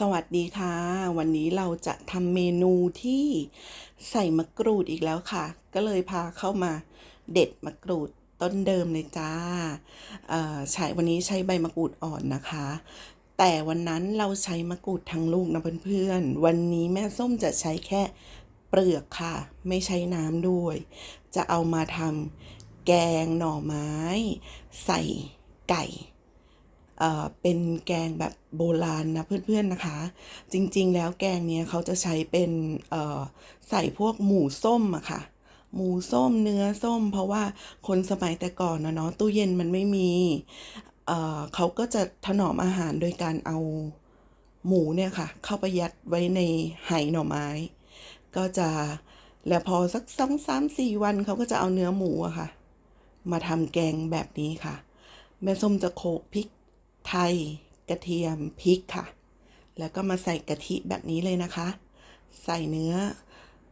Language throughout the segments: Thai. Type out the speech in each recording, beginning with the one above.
สวัสดีค่ะ วันนี้เราจะทำเมนูที่ใส่มะกรูดอีกแล้วค่ะ ก็เลยพาเข้ามาเด็ดมะกรูดต้นเดิมเลยจ้าใช้วันนี้ใช้ใบมะกรูดอ่อนนะคะ แต่วันนั้นเราใช้มะกรูดทั้งลูกนะเพื่อนๆ วันนี้แม่ส้มจะใช้แค่เปลือกค่ะ ไม่ใช้น้ำด้วย จะเอามาทำแกงหน่อไม้ ใส่ไก่ เป็นแกงแบบโบราณนะเพื่อนๆนะคะ จริงๆ แล้วแกงเนี้ยเขาจะใช้เป็นใส่พวกหมูส้มอะค่ะ หมูส้มเนื้อส้ม เพราะว่าคนสมัยแต่ก่อนนะเนาะตู้เย็นมันไม่มีเขาก็จะถนอมอาหารโดยการเอาหมูเนี่ยค่ะ เข้าไปยัดไว้ในไหหน่อไม้ ก็จะแล้วพอสักสองสามสี่วันเขาก็จะเอาเนื้อหมูอะค่ะ มาทำแกงแบบนี้ค่ะ แม่ส้มจะโขลกพริก ไทย กระเทียม พริกค่ะ แล้วก็มาใส่กะทิแบบนี้เลยนะคะ ใส่เนื้อ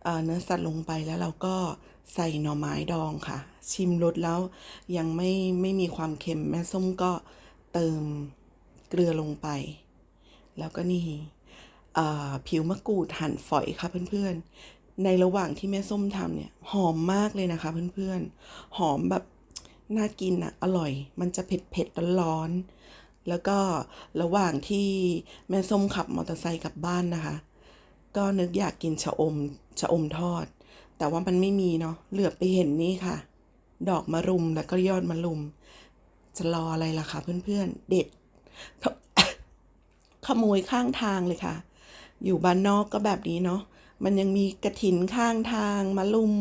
เอเนื้อสัตว์ลงไปแล้วเราก็ใส่หน่อไม้ดองค่ะ ชิมรสแล้วยังไม่ไม่มีความเค็มแม่ส้มก็เติมเกลือลงไป แล้วก็นี่ผิวมะกรูดหั่นฝอยค่ะเพื่อนๆ ในระหว่างที่แม่ส้มทำเนี่ยหอมมากเลยนะคะเพื่อนๆ หอมแบบน่ากินอะอร่อย มันจะเผ็ดเผ็ดร้อนๆ แล้วก็ระหว่างที่แม่ส้มขับมอเตอร์ไซค์กลับบ้านนะคะ ก็นึกอยากกินชะอมชะอมทอด แต่ว่ามันไม่มีเนาะเหลือไปเห็นนี่ค่ะ ดอกมะรุมแล้วก็ยอดมะรุม จะรออะไรล่ะคะเพื่อนๆ เด็ด ขโมยข้างทางเลยค่ะ อยู่บ้านนอกก็แบบนี้เนาะมันยังมีกระถินข้างทางมะลุม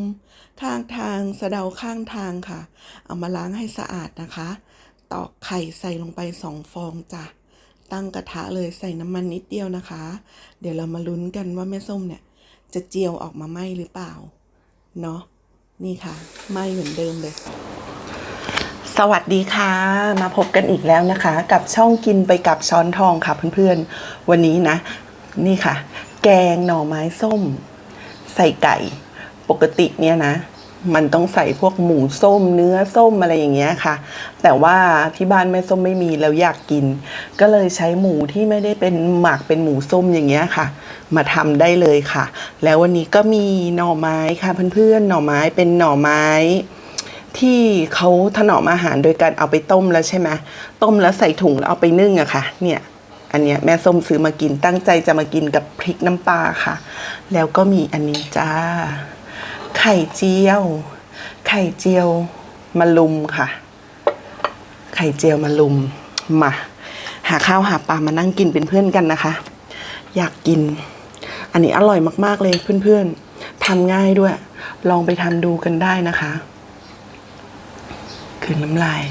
ข้างทางสะเดาข้างทางค่ะ เอามาล้างให้สะอาดนะคะ ตอกไข่ใส่ลงไปสองฟองจ้ะ ตั้งกระทะเลยใส่น้ำมันนิดเดียวนะคะ เดี๋ยวเรามาลุ้นกันว่าแม่ส้มเนี่ย จะเจียวออกมาไหมหรือเปล่า เนาะนี่ค่ะไหมเหมือนเดิมเลย สวัสดีค่ะ มาพบกันอีกแล้วนะคะ กับช่องกินไปกับช้อนทองค่ะเพื่อนๆ วันนี้นะ นี่ค่ะ แกงหน่อไม้ส้ม ใส่ไก่ ปกติเนี่ยนะ มันต้องใส่พวกหมูส้มเนื้อส้มอะไรอย่างเงี้ยค่ะ แต่ว่าที่บ้านแม่ส้มไม่มีแล้วอยากกิน ก็เลยใช้หมูที่ไม่ได้เป็นหมักเป็นหมูส้มอย่างเงี้ยค่ะ มาทำได้เลยค่ะ แล้ววันนี้ก็มีหน่อไม้ค่ะเพื่อนๆหน่อไม้เป็นหน่อไม้ที่เขาถนอมอาหารโดยการเอาไปต้มแล้วใช่ไหมต้มแล้วใส่ถุงแล้วเอาไปนึ่งอะค่ะ เนี่ย อันเนี้ยแม่ส้มซื้อมากินตั้งใจจะมากินกับพริกน้ำปลาค่ะ แล้วก็มีอันนี้จ้า ไข่เจียว ไข่เจียวมะลุมค่ะ ไข่เจียวมะลุมมาหาข้าวหาปลามานั่งกินเป็นเพื่อนกันนะคะ อยากกิน อันนี้อร่อยมากๆเลยเพื่อนๆทำง่ายด้วย ลองไปทำดูกันได้นะคะ คืนน้ำลาย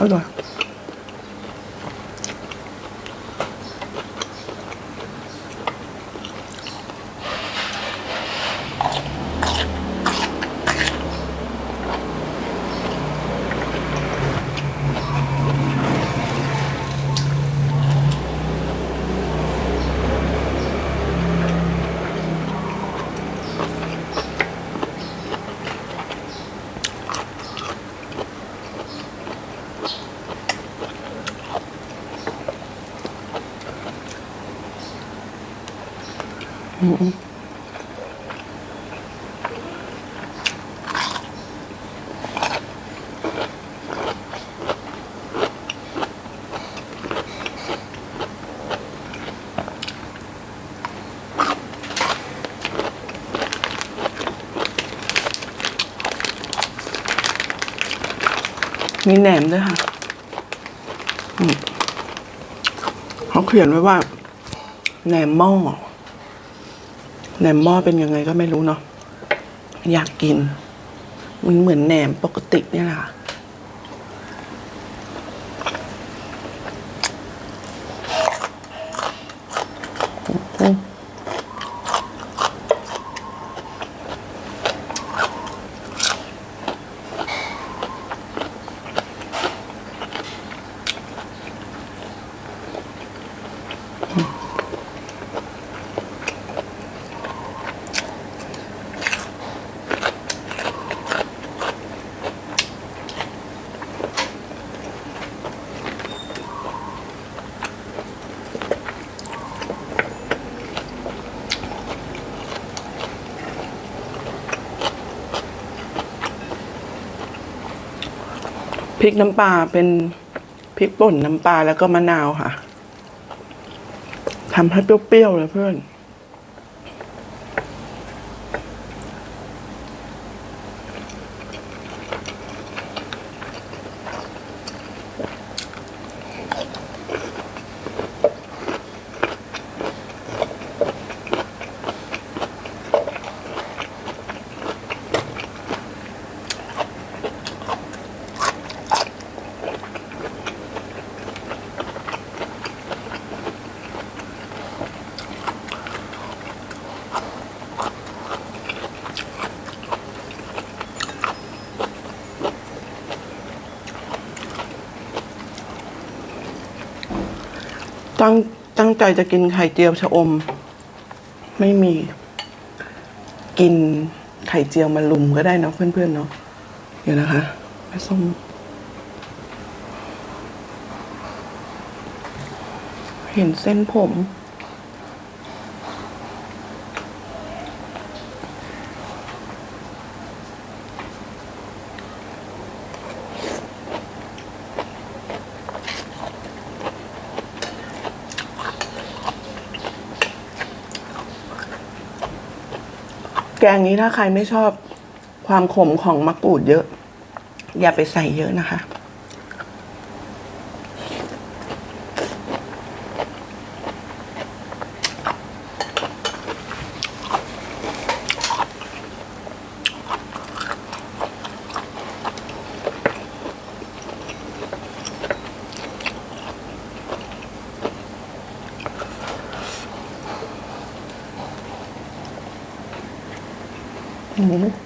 อร่ มีแหนมด้วยค่ะเขาเขียนไว้ว่าแหนมหม้อ แหนมหม้อเป็นยังไงก็ไม่รู้เนาะอยากกิน มันเหมือนแหนมปกติเนี่ยแหละค่ะ พริกน้ำปลาเป็นพริกป่นน้ำปลาแล้วก็มะนาวค่ะทำให้เปรี้ยวๆเลยเพื่อน ตั้งตั้งใจจะกินไข่เจียวชะอม ไม่มี กินไข่เจียวมาลุมก็ได้เนาะเพื่อนๆเนาะเดี๋ยวนะคะแม่ส้มเห็นเส้นผม แกงนี้ถ้าใครไม่ชอบความขมของมะกรูดเยอะ อย่าไปใส่เยอะนะคะ Amen.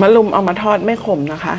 มะลุมเอามาทอดไม่ขมนะคะ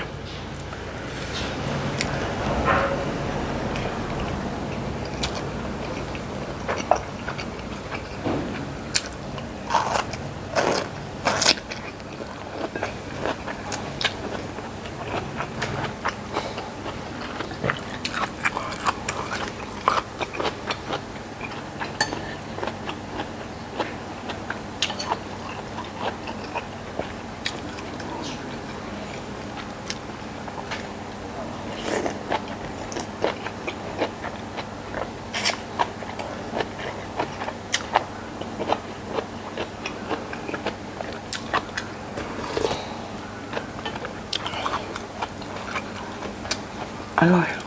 อ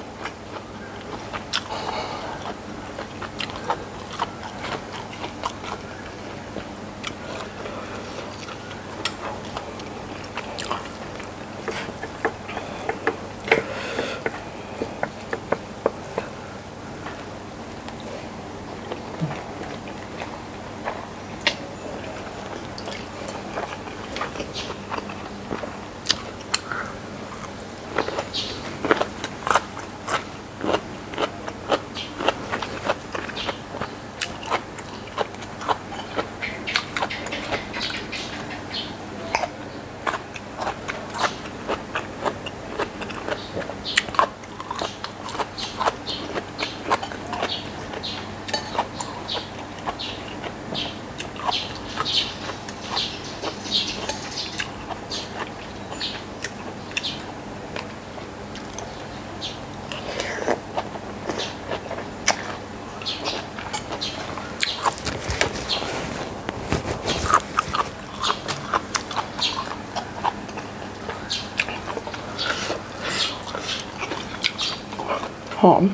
หอม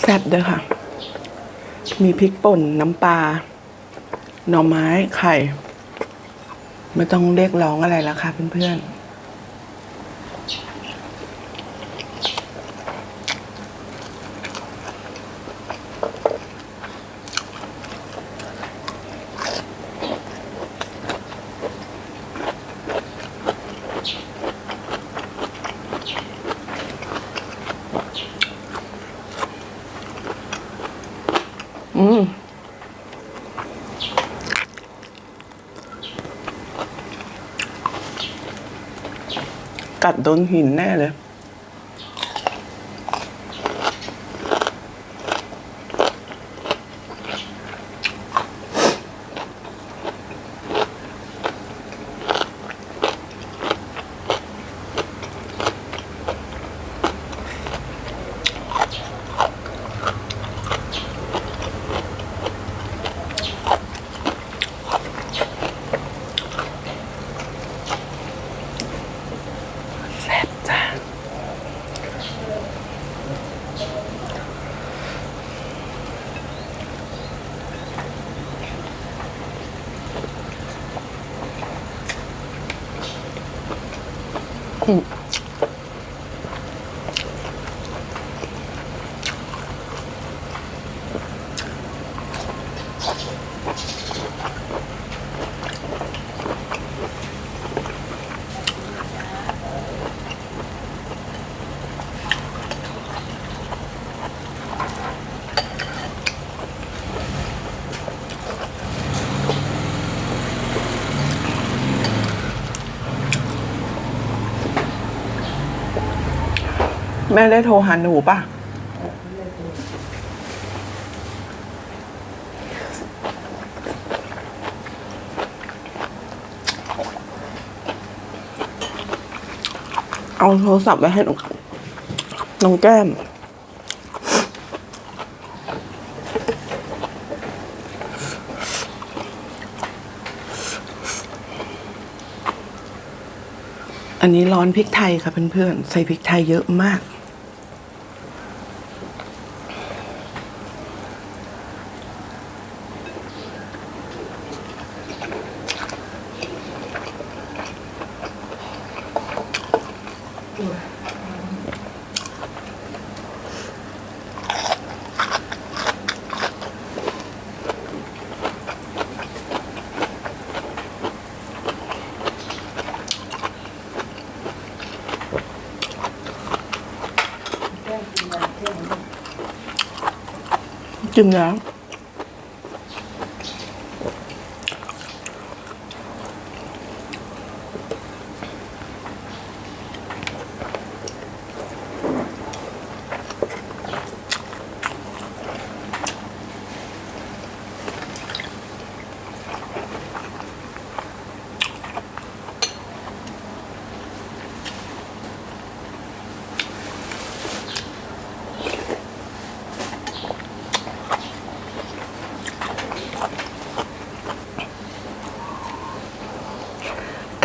แซ่บเด้อค่ะ มีพริกป่นน้ำปลาหน่อไม้ไข่ ไม่ต้องเรียกร้องอะไรแล้วค่ะเพื่อนๆ อืมกัดโดนหินแน่เลย แม่ได้โทรหาหนูป่ะ เอาโทรศัพท์ไว้ให้น้องน้องแก้ม อันนี้ร้อนพริกไทยค่ะเพื่อนๆ ใส่พริกไทยเยอะมาก จิ้มแล้ว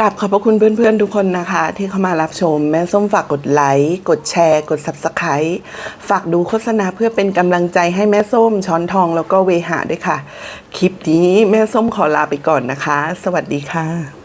กับขอบพระคุณเพื่อนๆ ทุกคนนะคะ ที่เข้ามารับชม แม่ส้มฝากกดไลค์กดแชร์ กด Subscribe ฝากดูโฆษณาเพื่อเป็นกำลังใจให้แม่ส้มช้อนทองแล้วก็เวหาด้วยค่ะ คลิปนี้แม่ส้มขอลาไปก่อนนะคะ สวัสดีค่ะ